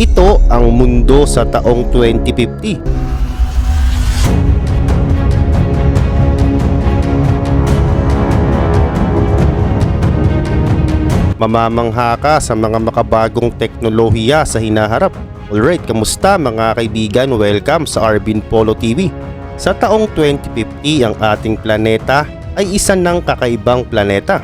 Ito ang mundo sa taong 2050. Mamamangha ka sa mga makabagong teknolohiya sa hinaharap. Alright, kamusta mga kaibigan? Welcome sa Arbin Polo TV. Sa taong 2050, ang ating planeta ay isa ng kakaibang planeta.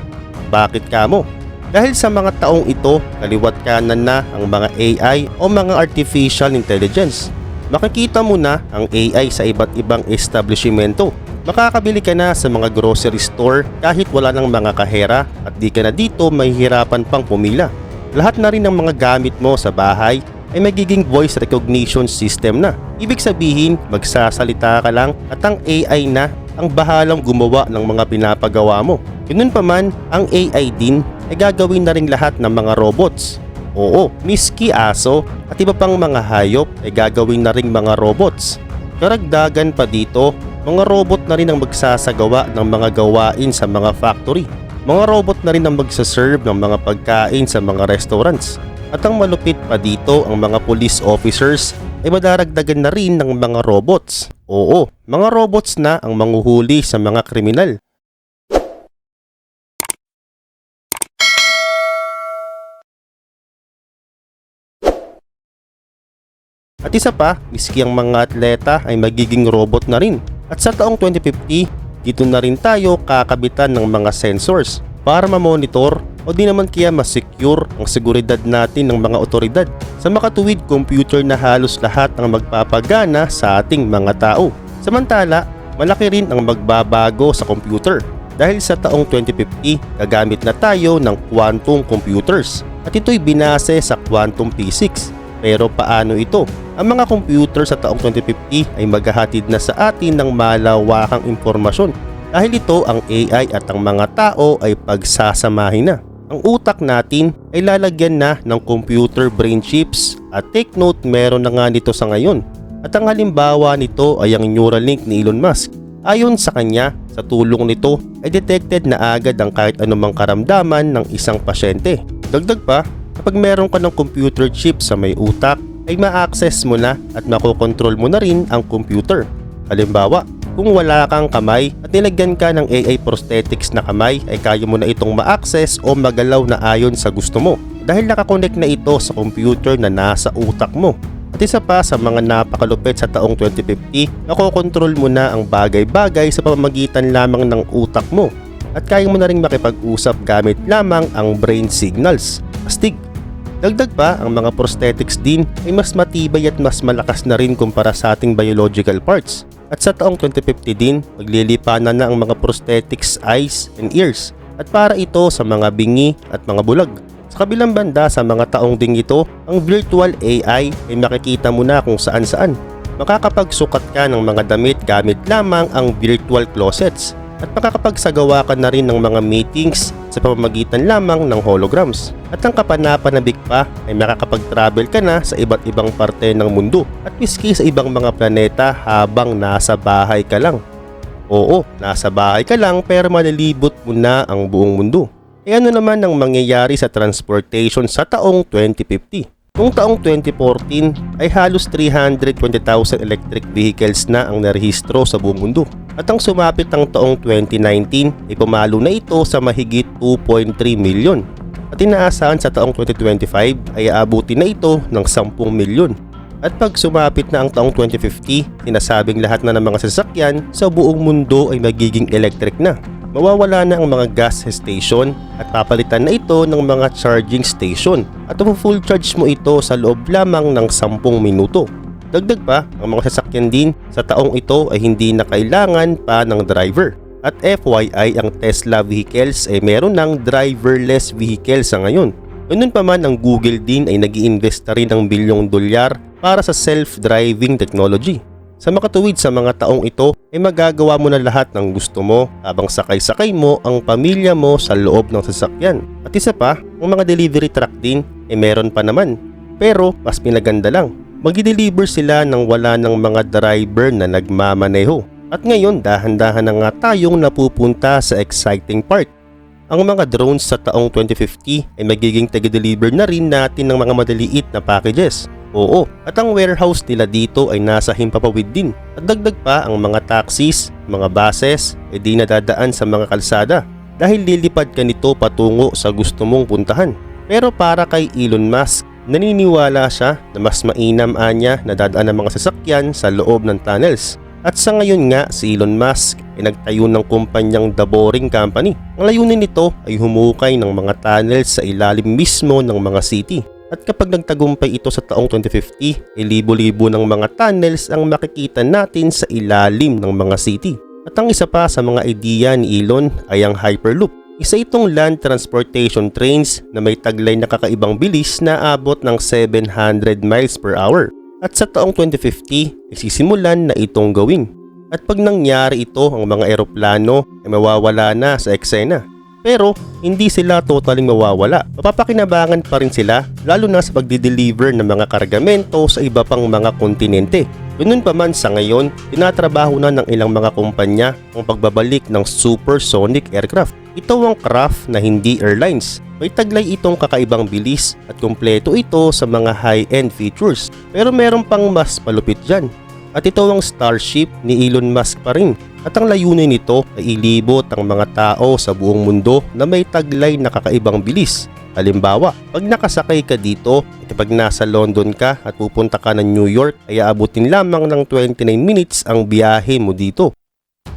Bakit kamo? Dahil sa mga taong ito, kaliwat kanan na ang mga AI o mga artificial intelligence. Makikita mo na ang AI sa iba't ibang establishmento. Makakabili ka na sa mga grocery store kahit wala ng mga kahera at di ka na dito mahihirapan pang pumila. Lahat na rin ng mga gamit mo sa bahay ay magiging voice recognition system na. Ibig sabihin, magsasalita ka lang at ang AI na ang bahalang gumawa ng mga pinapagawa mo. Ganun pa man, ang AI din ay gagawin na rin lahat ng mga robots. Oo, miski aso at iba pang mga hayop ay gagawin na ring mga robots. Karagdagan pa dito, mga robot na rin ang magsasagawa ng mga gawain sa mga factory. Mga robot na rin ang magsaserve ng mga pagkain sa mga restaurants. At ang malupit pa dito, ang mga police officers ay madaragdagan na rin ng mga robots. Oo, mga robots na ang manguhuli sa mga kriminal. At isa pa, miski ang mga atleta ay magiging robot na rin. At sa taong 2050, dito na rin tayo kakabitan ng mga sensors para ma-monitor o di naman kaya ma-secure ang seguridad natin ng mga otoridad sa makatuwid computer na halos lahat ang magpapagana sa ating mga tao. Samantala, malaki rin ang magbabago sa computer dahil sa taong 2050 gagamit na tayo ng quantum computers at ito'y binase sa quantum physics. Pero paano ito? Ang mga computer sa taong 2050 ay maghahatid na sa atin ng malawakang impormasyon dahil ito ang AI at ang mga tao ay pagsasamahin na. Ang utak natin ay lalagyan na ng computer brain chips at take note meron na nga nito sa ngayon. At ang halimbawa nito ay ang Neuralink ni Elon Musk. Ayon sa kanya, sa tulong nito ay detected na agad ang kahit anumang karamdaman ng isang pasyente. Dagdag pa, kapag meron ka ng computer chip sa may utak, ay ma-access mo na at makokontrol mo na rin ang computer. Halimbawa, kung wala kang kamay at nilagyan ka ng AI prosthetics na kamay ay kaya mo na itong ma-access o magalaw na ayon sa gusto mo dahil nakakonect na ito sa computer na nasa utak mo. At isa pa sa mga napakalupit sa taong 2050, nakokontrol mo na ang bagay-bagay sa pamamagitan lamang ng utak mo at kaya mo na rin makipag-usap gamit lamang ang brain signals. Astig! Dagdag pa, ang mga prosthetics din ay mas matibay at mas malakas na rin kumpara sa ating biological parts. At sa taong 2050 din, maglilipanan na ang mga prosthetics eyes and ears at para ito sa mga bingi at mga bulag. Sa kabilang banda sa mga taong ding ito, ang virtual AI ay makikita mo na kung saan saan. Makakapagsukat ka ng mga damit gamit lamang ang virtual closets at makakapagsagawa ka na rin ng mga meetings sa pamamagitan lamang ng holograms. At ang kapanapanabik pa ay makakapag-travel ka na sa iba't ibang parte ng mundo at miski sa ibang mga planeta habang nasa bahay ka lang. Oo, nasa bahay ka lang pero malilibot mo na ang buong mundo. E ano naman ang mangyayari sa transportation sa taong 2050? Noong taong 2014 ay halos 320,000 electric vehicles na ang narehistro sa buong mundo. At ang sumapit ng taong 2019 ay pumalo na ito sa mahigit 2.3 milyon. At inaasahan sa taong 2025 ay aabuti na ito ng 10 milyon. At pag sumapit na ang taong 2050, sinasabing lahat na ng mga sasakyan sa buong mundo ay magiging electric na. Mawawala na ang mga gas station at papalitan na ito ng mga charging station at full charge mo ito sa loob lamang ng 10 minuto. Dagdag pa, ang mga sasakyan din sa taong ito ay hindi na kailangan pa ng driver. At FYI, ang Tesla vehicles ay meron ng driverless vehicles sa ngayon. Ganun pa man ang Google din ay nag invest rin ng bilyong dolyar para sa self-driving technology. Sa makatuwid sa mga taong ito ay magagawa mo na lahat ng gusto mo habang sakay-sakay mo ang pamilya mo sa loob ng sasakyan. At isa pa, ang mga delivery truck din ay meron pa naman. Pero mas pinaganda lang. Magdi-deliver sila nang wala ng mga driver na nagmamaneho. At ngayon dahan-dahan na nga tayong napupunta sa exciting part. Ang mga drones sa taong 2050 ay magiging taga-deliver na rin natin ng mga madaliit na packages. Oo, at ang warehouse nila dito ay nasa Himpapawid din. At dagdag pa ang mga taxis, mga buses, ay di nadadaan sa mga kalsada dahil lilipad ka nito patungo sa gusto mong puntahan. Pero para kay Elon Musk, naniniwala siya na mas mainam anya na dadaan ang mga sasakyan sa loob ng tunnels. At sa ngayon nga, si Elon Musk ay nagtayo ng kumpanyang The Boring Company. Ang layunin nito ay humukay ng mga tunnels sa ilalim mismo ng mga city. At kapag nagtagumpay ito sa taong 2050, ay libo-libo ng mga tunnels ang makikita natin sa ilalim ng mga city. At ang isa pa sa mga ideya ni Elon ay ang Hyperloop. Isa itong land transportation trains na may taglay na kakaibang bilis na abot ng 700 miles per hour. At sa taong 2050, isisimulan na itong gawin. At pag nangyari ito, ang mga eroplano ay mawawala na sa eksena. Pero hindi sila totaling mawawala. Mapapakinabangan pa rin sila lalo na sa pagdi-deliver ng mga kargamento sa iba pang mga kontinente. Ganun pa man sa ngayon, tinatrabaho na ng ilang mga kumpanya ang pagbabalik ng supersonic aircraft. Ito ang craft na hindi airlines. May taglay itong kakaibang bilis at kumpleto ito sa mga high-end features. Pero meron pang mas palupit dyan. At ito ang Starship ni Elon Musk pa rin. At ang layunin nito ay ilibot ang mga tao sa buong mundo na may taglay na kakaibang bilis. Halimbawa, pag nakasakay ka dito, at pag nasa London ka at pupunta ka ng New York, ay aabutin lamang ng 29 minutes ang biyahe mo dito.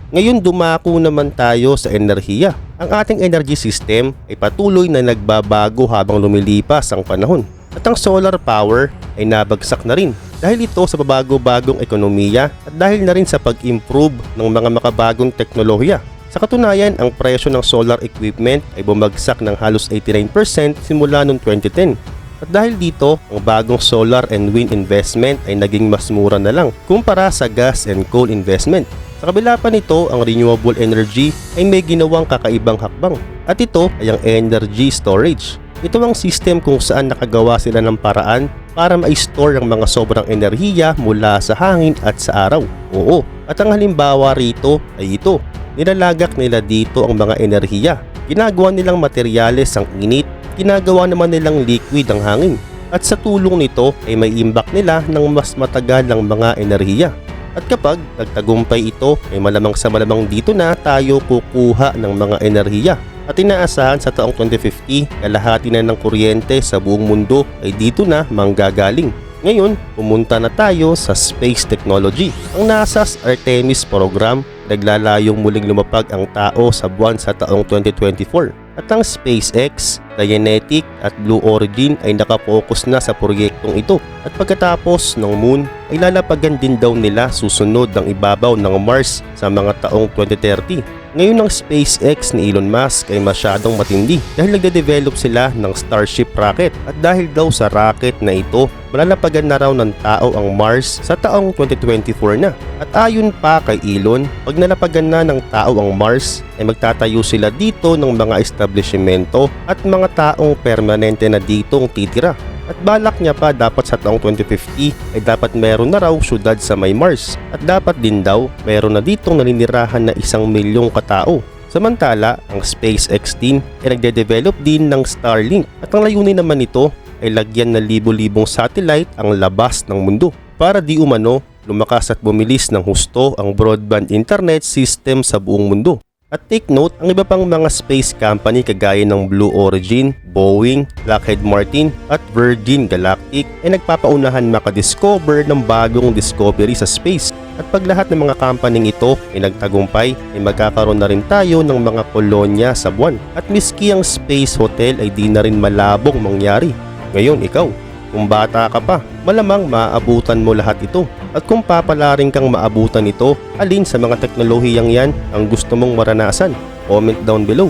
Ngayon dumako naman tayo sa enerhiya. Ang ating energy system ay patuloy na nagbabago habang lumilipas ang panahon. At ang solar power ay nabagsak na rin dahil ito sa babago-bagong ekonomiya at dahil na rin sa pag-improve ng mga makabagong teknolohiya. Sa katunayan, ang presyo ng solar equipment ay bumagsak ng halos 89% simula noong 2010. At dahil dito, ang bagong solar and wind investment ay naging mas mura na lang kumpara sa gas and coal investment. Sa kabila pa nito, ang renewable energy ay may ginawang kakaibang hakbang. At ito ay ang energy storage. Ito ang system kung saan nakagawa sila ng paraan para ma-store ang mga sobrang enerhiya mula sa hangin at sa araw. Oo, at ang halimbawa rito ay ito. Nilalagak nila dito ang mga enerhiya. Ginagawa nilang materyales ang init, ginagawa naman nilang liquid ang hangin. At sa tulong nito ay may imbak nila ng mas matagal ng mga enerhiya. At kapag nagtagumpay ito ay malamang sa malamang dito na tayo kukuha ng mga enerhiya. At inaasahan sa taong 2050, kalahati na ng kuryente sa buong mundo ay dito na manggagaling. Ngayon, pumunta na tayo sa space technology. Ang NASA's Artemis program naglalayong muling lumapag ang tao sa buwan sa taong 2024. At ang SpaceX, Dianetic at Blue Origin ay nakapokus na sa proyektong ito. At pagkatapos ng moon ay lalapagan din daw nila susunod ang ibabaw ng Mars sa mga taong 2030. Ngayon ang SpaceX ni Elon Musk ay masyadong matindi dahil nagde-develop sila ng Starship rocket at dahil daw sa rocket na ito, malalapagan na raw ng tao ang Mars sa taong 2024 na. At ayon pa kay Elon, pag nalapagan na ng tao ang Mars, ay magtatayo sila dito ng mga establishmento at mga taong permanente na ditong titira. At balak niya pa dapat sa taong 2050 ay dapat meron na raw syudad sa may Mars at dapat din daw meron na ditong naninirahan na isang milyong katao. Samantala, ang SpaceX din ay nagde-develop din ng Starlink at ang layunin naman nito ay lagyan ng libo-libong satellite ang labas ng mundo para di umano lumakas at bumilis ng husto ang broadband internet system sa buong mundo. At take note, ang iba pang mga space company kagaya ng Blue Origin, Boeing, Lockheed Martin at Virgin Galactic ay nagpapaunahan makadiscover ng bagong discovery sa space. At pag lahat ng mga company ito ay nagtagumpay, ay magkakaroon na rin tayo ng mga kolonya sa buwan. At miski ang space hotel ay di na rin malabong mangyari. Ngayon ikaw, kung bata ka pa, malamang maaabutan mo lahat ito. At kung papalaring kang maabutan ito, alin sa mga teknolohiyang yan ang gusto mong maranasan? Comment down below.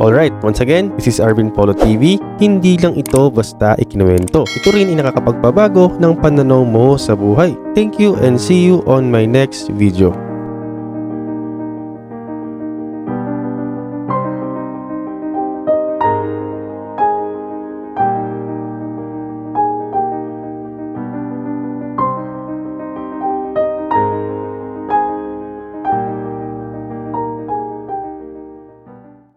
Alright, once again, this is Arvin Polo TV. Hindi lang ito basta ikinuwento. Ito rin ay nakakapagpabago ng pananaw mo sa buhay. Thank you and see you on my next video.